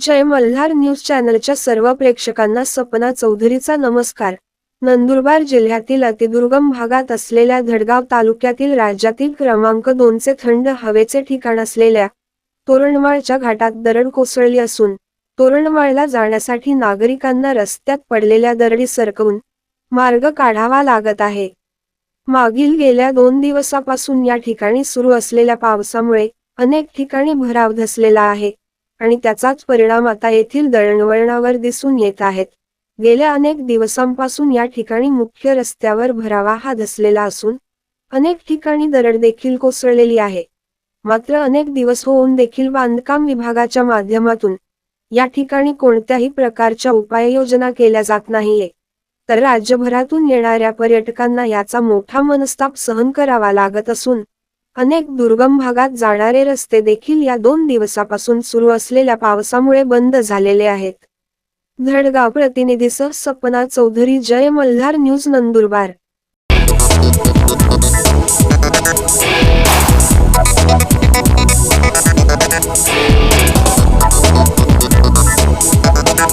जय Malhar news चॅनलच्या सर्व प्रेक्षकांना सपना चौधरीचा नमस्कार. नंदुरबार जिल्ह्यातील अतिदुर्गम भागात असलेल्या धडगाव तालुक्यातील राज्यातील क्रमांक दोनचे थंड हवेचे ठिकाण असलेल्या तोरणमाळच्या घाटात दरड कोसळली असून तोरणमाळला जाण्यासाठी नागरिकांना रस्त्यात पडलेल्या दरडी सरकवून मार्ग काढावा लागत आहे. मागील गेल्या दोन दिवसापासून या ठिकाणी सुरू असलेल्या पावसामुळे अनेक ठिकाणी भराव धसलेला आहे आणि त्याचाच परिणाम आता येथील दळणवळणावर दिसून येत आहेत. गेल्या अनेक दिवसांपासून या ठिकाणी मुख्य रस्त्यावर भरावा हा धसलेला असून अनेक ठिकाणी दरड देखील कोसळलेली आहे. मात्र अनेक दिवस होऊन देखील बांधकाम विभागाच्या माध्यमातून या ठिकाणी कोणत्याही प्रकारच्या उपाययोजना केल्या जात नाहीये. तर राज्यभरातून येणाऱ्या पर्यटकांना याचा मोठा मनस्ताप सहन करावा लागत असून अनेक दुर्गम भागात जाणारे रस्ते देखील या दोन दिवसापासून सुरू असलेल्या पावसामुळे बंद झालेले आहेत. धडगाव प्रतिनिधीसह सपना चौधरी जय मल्हार न्यूज नंदुरबार.